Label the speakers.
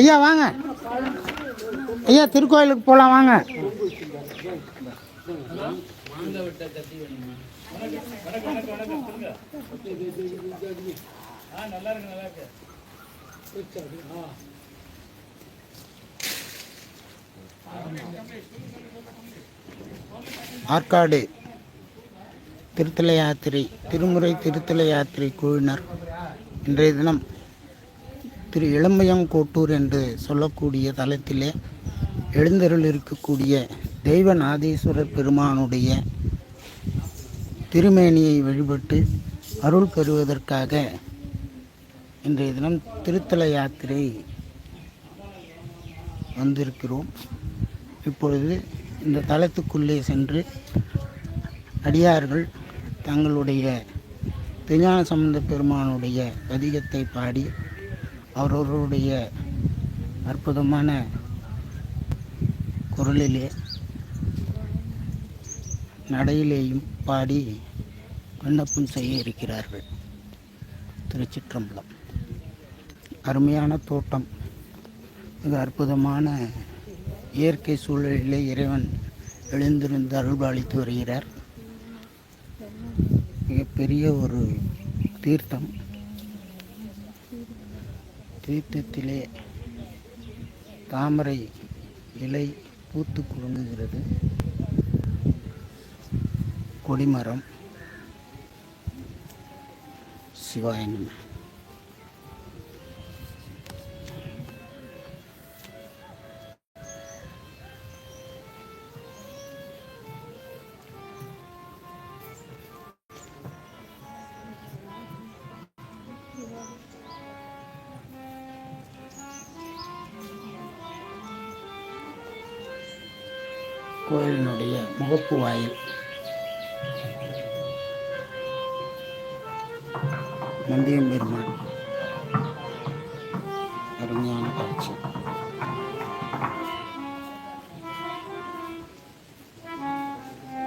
Speaker 1: ஐயா வாங்க. ஐயா திருக்கோயிலுக்கு போகலாம் வாங்க. ஆற்காடு திருத்தல யாத்திரை திருமுறை திருத்தல யாத்திரை குழுவினர் இன்றைய தினம் திரு இளம்பயங்கோட்டூர் என்று சொல்லக்கூடிய தலத்திலே எழுந்தருள் இருக்கக்கூடிய தெய்வநாதீஸ்வரர் பெருமானுடைய திருமேனியை வழிபட்டு அருள் பெறுவதற்காக இன்றைய தினம் திருத்தல யாத்திரை வந்திருக்கிறோம். இப்பொழுது இந்த தலத்துக்குள்ளே சென்று அடியார்கள் தங்களுடைய திருஞான சம்பந்த பெருமானுடைய பதிகத்தை பாடி அவரவருடைய அற்புதமான குரலிலே நடையிலேயும் பாடி விண்ணப்பம் செய்ய இருக்கிறார்கள். திருச்சிற்றம்பலம். அருமையான தோட்டம். மிக அற்புதமான இயற்கை சூழலிலே இறைவன் எழுந்திருந்து அருள்பாளித்து வருகிறார். மிகப்பெரிய ஒரு தீர்த்தம். தீர்த்தத்திலே தாமரை இலை பூத்து குலுங்குகிறது கொடிமரம். சிவாயனம் கோயிலினுடைய முகப்பு வாயில். நந்தியம் பெருமாள்